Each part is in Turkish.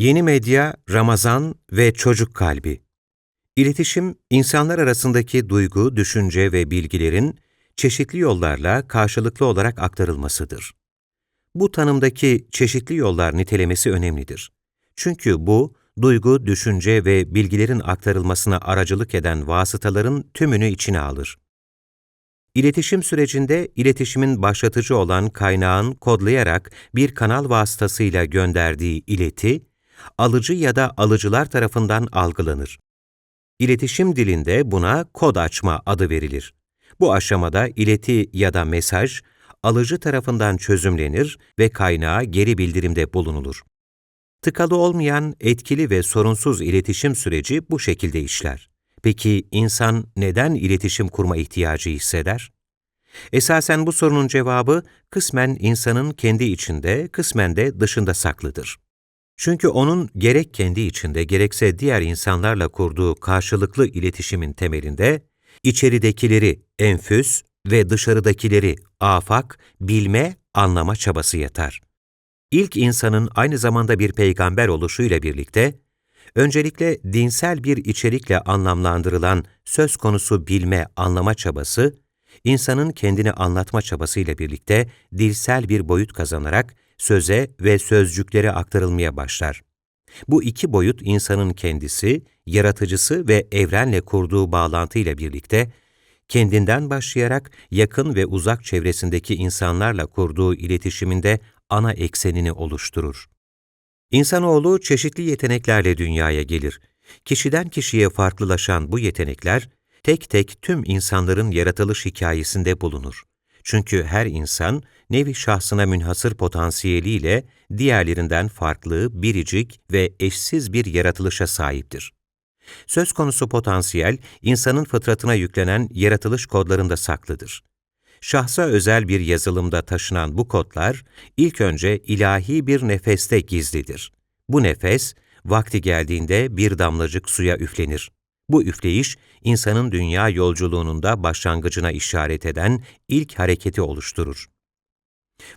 Yeni medya, Ramazan ve çocuk kalbi. İletişim, insanlar arasındaki duygu, düşünce ve bilgilerin çeşitli yollarla karşılıklı olarak aktarılmasıdır. Bu tanımdaki çeşitli yollar nitelemesi önemlidir. Çünkü bu, duygu, düşünce ve bilgilerin aktarılmasına aracılık eden vasıtaların tümünü içine alır. İletişim sürecinde iletişimin başlatıcı olan kaynağın kodlayarak bir kanal vasıtasıyla gönderdiği ileti, alıcı ya da alıcılar tarafından algılanır. İletişim dilinde buna kod açma adı verilir. Bu aşamada ileti ya da mesaj, alıcı tarafından çözümlenir ve kaynağa geri bildirimde bulunulur. Tıkalı olmayan, etkili ve sorunsuz iletişim süreci bu şekilde işler. Peki insan neden iletişim kurma ihtiyacı hisseder? Esasen bu sorunun cevabı kısmen insanın kendi içinde, kısmen de dışında saklıdır. Çünkü onun gerek kendi içinde gerekse diğer insanlarla kurduğu karşılıklı iletişimin temelinde içeridekileri enfüs ve dışarıdakileri afak, bilme, anlama çabası yatar. İlk insanın aynı zamanda bir peygamber oluşuyla birlikte, öncelikle dinsel bir içerikle anlamlandırılan söz konusu bilme, anlama çabası, insanın kendini anlatma çabasıyla birlikte dilsel bir boyut kazanarak söze ve sözcüklere aktarılmaya başlar. Bu iki boyut insanın kendisi, yaratıcısı ve evrenle kurduğu bağlantıyla birlikte, kendinden başlayarak yakın ve uzak çevresindeki insanlarla kurduğu iletişiminde ana eksenini oluşturur. İnsanoğlu çeşitli yeteneklerle dünyaya gelir. Kişiden kişiye farklılaşan bu yetenekler, tek tek tüm insanların yaratılış hikayesinde bulunur. Çünkü her insan, nevi şahsına münhasır potansiyeliyle diğerlerinden farklı, biricik ve eşsiz bir yaratılışa sahiptir. Söz konusu potansiyel, insanın fıtratına yüklenen yaratılış kodlarında saklıdır. Şahsa özel bir yazılımda taşınan bu kodlar, ilk önce ilahi bir nefeste gizlidir. Bu nefes, vakti geldiğinde bir damlacık suya üflenir. Bu üfleyiş, insanın dünya yolculuğunun da başlangıcına işaret eden ilk hareketi oluşturur.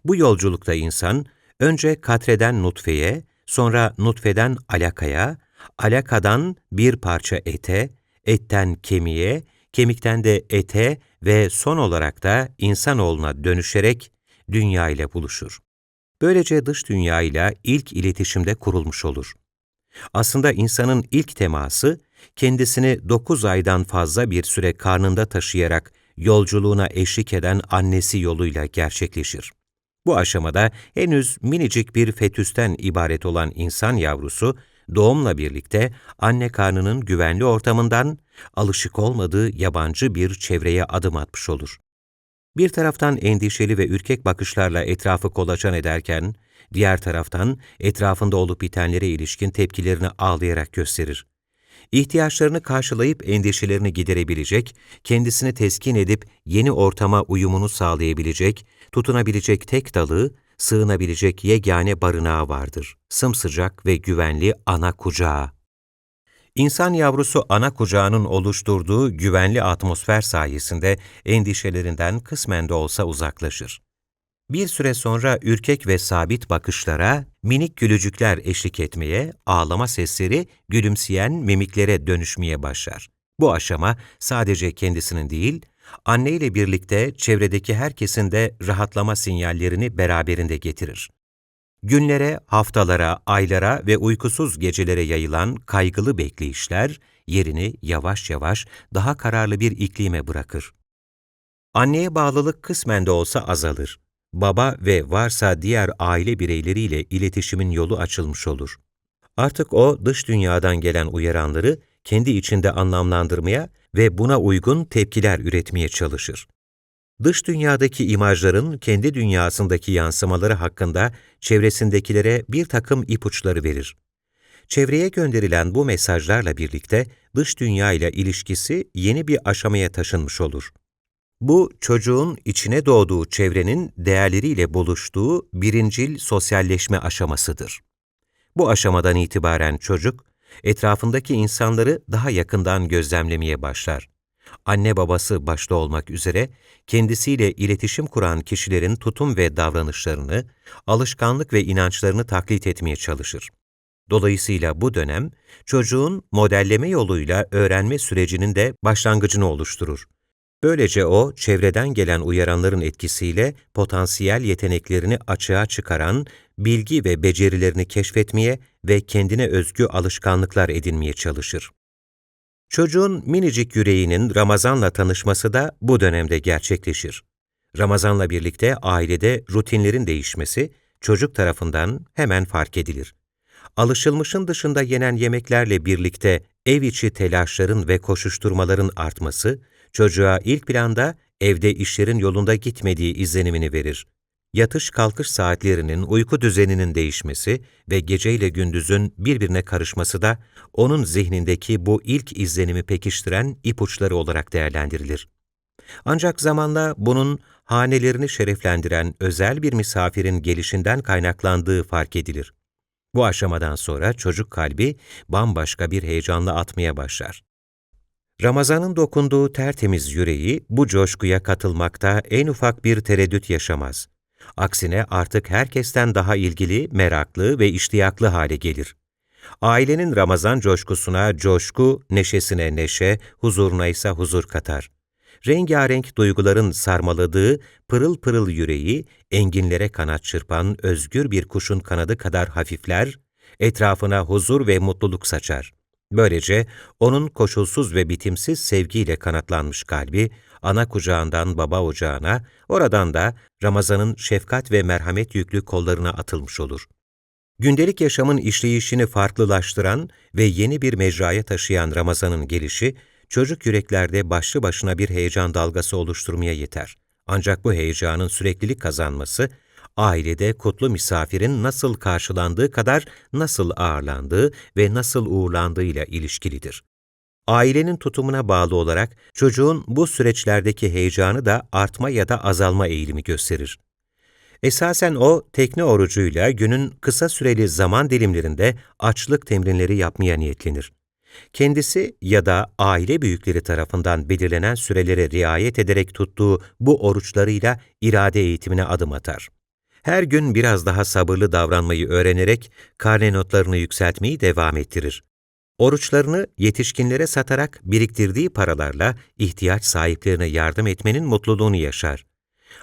Bu yolculukta insan, önce katreden nutfeye, sonra nutfeden alakaya, alakadan bir parça ete, etten kemiğe, kemikten de ete ve son olarak da insanoğluna dönüşerek dünya ile buluşur. Böylece dış dünya ile ilk iletişimde kurulmuş olur. Aslında insanın ilk teması, kendisini dokuz aydan fazla bir süre karnında taşıyarak yolculuğuna eşlik eden annesi yoluyla gerçekleşir. Bu aşamada henüz minicik bir fetüsten ibaret olan insan yavrusu, doğumla birlikte anne karnının güvenli ortamından alışık olmadığı yabancı bir çevreye adım atmış olur. Bir taraftan endişeli ve ürkek bakışlarla etrafı kolaçan ederken, diğer taraftan etrafında olup bitenlere ilişkin tepkilerini ağlayarak gösterir. İhtiyaçlarını karşılayıp endişelerini giderebilecek, kendisini teskin edip yeni ortama uyumunu sağlayabilecek, tutunabilecek tek dalı, sığınabilecek yegane barınağı vardır. Sımsıcak ve güvenli ana kucağı. İnsan yavrusu ana kucağının oluşturduğu güvenli atmosfer sayesinde endişelerinden kısmen de olsa uzaklaşır. Bir süre sonra ürkek ve sabit bakışlara, minik gülücükler eşlik etmeye, ağlama sesleri gülümseyen mimiklere dönüşmeye başlar. Bu aşama sadece kendisinin değil, anne ile birlikte çevredeki herkesin de rahatlama sinyallerini beraberinde getirir. Günlere, haftalara, aylara ve uykusuz gecelere yayılan kaygılı bekleyişler yerini yavaş yavaş daha kararlı bir iklime bırakır. Anneye bağlılık kısmen de olsa azalır. Baba ve varsa diğer aile bireyleriyle iletişimin yolu açılmış olur. Artık o dış dünyadan gelen uyaranları kendi içinde anlamlandırmaya ve buna uygun tepkiler üretmeye çalışır. Dış dünyadaki imajların kendi dünyasındaki yansımaları hakkında çevresindekilere bir takım ipuçları verir. Çevreye gönderilen bu mesajlarla birlikte dış dünya ile ilişkisi yeni bir aşamaya taşınmış olur. Bu, çocuğun içine doğduğu çevrenin değerleriyle buluştuğu birincil sosyalleşme aşamasıdır. Bu aşamadan itibaren çocuk, etrafındaki insanları daha yakından gözlemlemeye başlar. Anne babası başta olmak üzere kendisiyle iletişim kuran kişilerin tutum ve davranışlarını, alışkanlık ve inançlarını taklit etmeye çalışır. Dolayısıyla bu dönem, çocuğun modelleme yoluyla öğrenme sürecinin de başlangıcını oluşturur. Böylece o, çevreden gelen uyaranların etkisiyle potansiyel yeteneklerini açığa çıkaran, bilgi ve becerilerini keşfetmeye ve kendine özgü alışkanlıklar edinmeye çalışır. Çocuğun minicik yüreğinin Ramazan'la tanışması da bu dönemde gerçekleşir. Ramazan'la birlikte ailede rutinlerin değişmesi, çocuk tarafından hemen fark edilir. Alışılmışın dışında yenen yemeklerle birlikte ev içi telaşların ve koşuşturmaların artması, çocuğa ilk planda evde işlerin yolunda gitmediği izlenimini verir. Yatış kalkış saatlerinin, uyku düzeninin değişmesi ve geceyle gündüzün birbirine karışması da onun zihnindeki bu ilk izlenimi pekiştiren ipuçları olarak değerlendirilir. Ancak zamanla bunun hanelerini şereflendiren özel bir misafirin gelişinden kaynaklandığı fark edilir. Bu aşamadan sonra çocuk kalbi bambaşka bir heyecanla atmaya başlar. Ramazan'ın dokunduğu tertemiz yüreği bu coşkuya katılmakta en ufak bir tereddüt yaşamaz. Aksine artık herkesten daha ilgili, meraklı ve iştiyaklı hale gelir. Ailenin Ramazan coşkusuna coşku, neşesine neşe, huzuruna ise huzur katar. Rengarenk duyguların sarmaladığı pırıl pırıl yüreği, enginlere kanat çırpan özgür bir kuşun kanadı kadar hafifler, etrafına huzur ve mutluluk saçar. Böylece onun koşulsuz ve bitimsiz sevgiyle kanatlanmış kalbi, ana kucağından baba ocağına, oradan da Ramazan'ın şefkat ve merhamet yüklü kollarına atılmış olur. Gündelik yaşamın işleyişini farklılaştıran ve yeni bir mecraya taşıyan Ramazan'ın gelişi, çocuk yüreklerde başlı başına bir heyecan dalgası oluşturmaya yeter. Ancak bu heyecanın süreklilik kazanması, ailede kutlu misafirin nasıl karşılandığı kadar nasıl ağırlandığı ve nasıl uğurlandığıyla ilişkilidir. Ailenin tutumuna bağlı olarak çocuğun bu süreçlerdeki heyecanı da artma ya da azalma eğilimi gösterir. Esasen o, tekne orucuyla günün kısa süreli zaman dilimlerinde açlık temrinleri yapmaya niyetlenir. Kendisi ya da aile büyükleri tarafından belirlenen sürelere riayet ederek tuttuğu bu oruçlarıyla irade eğitimine adım atar. Her gün biraz daha sabırlı davranmayı öğrenerek karne notlarını yükseltmeyi devam ettirir. Oruçlarını yetişkinlere satarak biriktirdiği paralarla ihtiyaç sahiplerine yardım etmenin mutluluğunu yaşar.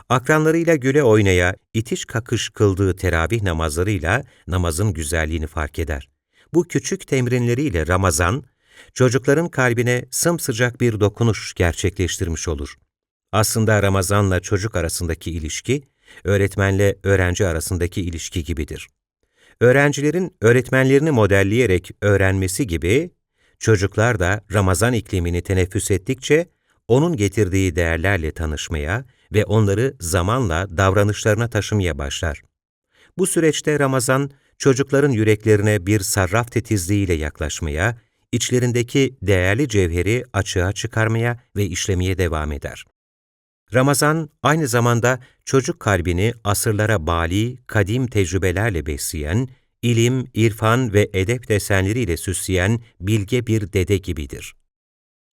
Akranlarıyla güle oynaya, itiş kakış kıldığı teravih namazlarıyla namazın güzelliğini fark eder. Bu küçük temrinleriyle Ramazan, çocukların kalbine sımsıcak bir dokunuş gerçekleştirmiş olur. Aslında Ramazan'la çocuk arasındaki ilişki, öğretmenle öğrenci arasındaki ilişki gibidir. Öğrencilerin öğretmenlerini modelleyerek öğrenmesi gibi, çocuklar da Ramazan iklimini teneffüs ettikçe, onun getirdiği değerlerle tanışmaya ve onları zamanla davranışlarına taşımaya başlar. Bu süreçte Ramazan, çocukların yüreklerine bir sarraf titizliğiyle yaklaşmaya, içlerindeki değerli cevheri açığa çıkarmaya ve işlemeye devam eder. Ramazan aynı zamanda çocuk kalbini asırlara bali, kadim tecrübelerle besleyen, ilim, irfan ve edep desenleriyle süsleyen bilge bir dede gibidir.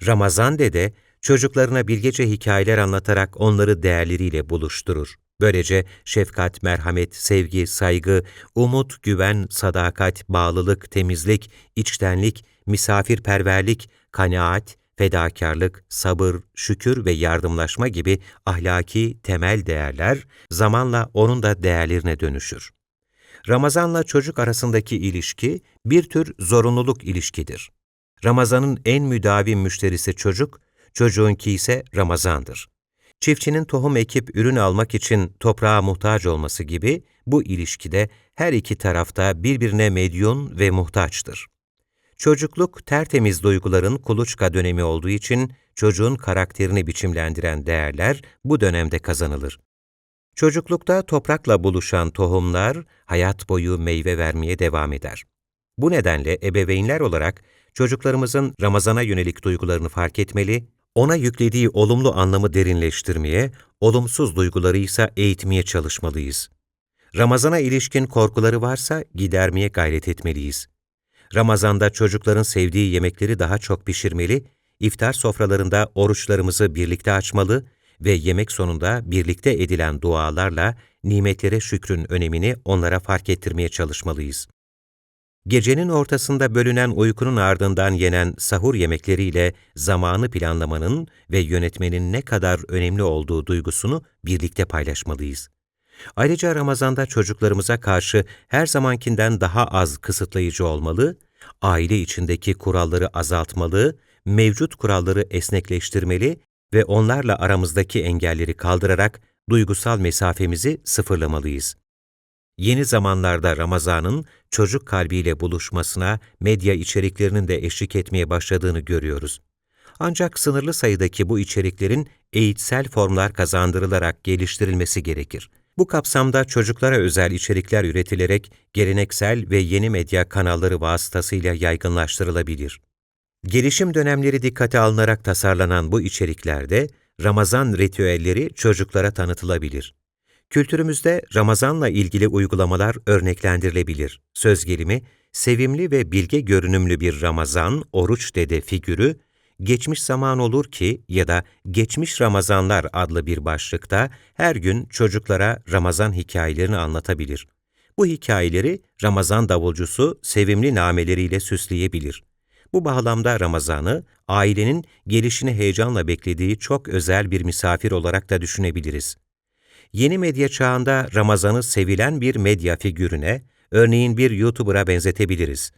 Ramazan dede, çocuklarına bilgece hikayeler anlatarak onları değerleriyle buluşturur. Böylece şefkat, merhamet, sevgi, saygı, umut, güven, sadakat, bağlılık, temizlik, içtenlik, misafirperverlik, kanaat, fedakarlık, sabır, şükür ve yardımlaşma gibi ahlaki temel değerler zamanla onun da değerlerine dönüşür. Ramazanla çocuk arasındaki ilişki bir tür zorunluluk ilişkidir. Ramazanın en müdavim müşterisi çocuk, çocuğunki ise Ramazan'dır. Çiftçinin tohum ekip ürün almak için toprağa muhtaç olması gibi bu ilişkide her iki tarafta birbirine medyon ve muhtaçtır. Çocukluk tertemiz duyguların kuluçka dönemi olduğu için çocuğun karakterini biçimlendiren değerler bu dönemde kazanılır. Çocuklukta toprakla buluşan tohumlar hayat boyu meyve vermeye devam eder. Bu nedenle ebeveynler olarak çocuklarımızın Ramazan'a yönelik duygularını fark etmeli, ona yüklediği olumlu anlamı derinleştirmeye, olumsuz duyguları ise eğitmeye çalışmalıyız. Ramazana ilişkin korkuları varsa gidermeye gayret etmeliyiz. Ramazanda çocukların sevdiği yemekleri daha çok pişirmeli, iftar sofralarında oruçlarımızı birlikte açmalı ve yemek sonunda birlikte edilen dualarla nimetlere şükrün önemini onlara fark ettirmeye çalışmalıyız. Gecenin ortasında bölünen uykunun ardından yenen sahur yemekleriyle zamanı planlamanın ve yönetmenin ne kadar önemli olduğu duygusunu birlikte paylaşmalıyız. Ayrıca Ramazan'da çocuklarımıza karşı her zamankinden daha az kısıtlayıcı olmalı, aile içindeki kuralları azaltmalı, mevcut kuralları esnekleştirmeli ve onlarla aramızdaki engelleri kaldırarak duygusal mesafemizi sıfırlamalıyız. Yeni zamanlarda Ramazan'ın çocuk kalbiyle buluşmasına medya içeriklerinin de eşlik etmeye başladığını görüyoruz. Ancak sınırlı sayıdaki bu içeriklerin eğitsel formlar kazandırılarak geliştirilmesi gerekir. Bu kapsamda çocuklara özel içerikler üretilerek geleneksel ve yeni medya kanalları vasıtasıyla yaygınlaştırılabilir. Gelişim dönemleri dikkate alınarak tasarlanan bu içeriklerde Ramazan ritüelleri çocuklara tanıtılabilir. Kültürümüzde Ramazan'la ilgili uygulamalar örneklendirilebilir. Söz gelimi, sevimli ve bilge görünümlü bir Ramazan, oruç dede figürü, Geçmiş Zaman Olur Ki ya da Geçmiş Ramazanlar adlı bir başlıkta her gün çocuklara Ramazan hikayelerini anlatabilir. Bu hikayeleri Ramazan davulcusu sevimli nameleriyle süsleyebilir. Bu bağlamda Ramazan'ı ailenin gelişini heyecanla beklediği çok özel bir misafir olarak da düşünebiliriz. Yeni medya çağında Ramazan'ı sevilen bir medya figürüne, örneğin bir YouTuber'a benzetebiliriz.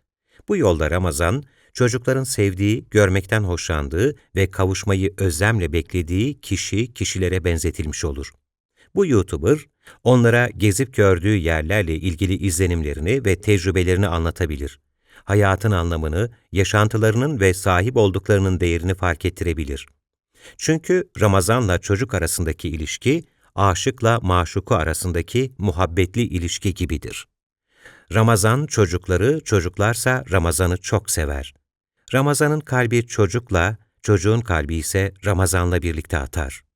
Bu yolda Ramazan, çocukların sevdiği, görmekten hoşlandığı ve kavuşmayı özlemle beklediği kişi, kişilere benzetilmiş olur. Bu YouTuber, onlara gezip gördüğü yerlerle ilgili izlenimlerini ve tecrübelerini anlatabilir. Hayatın anlamını, yaşantılarının ve sahip olduklarının değerini fark ettirebilir. Çünkü Ramazan'la çocuk arasındaki ilişki, aşıkla maşuku arasındaki muhabbetli ilişki gibidir. Ramazan çocukları, çocuklarsa Ramazan'ı çok sever. Ramazan'ın kalbi çocukla, çocuğun kalbi ise Ramazan'la birlikte atar.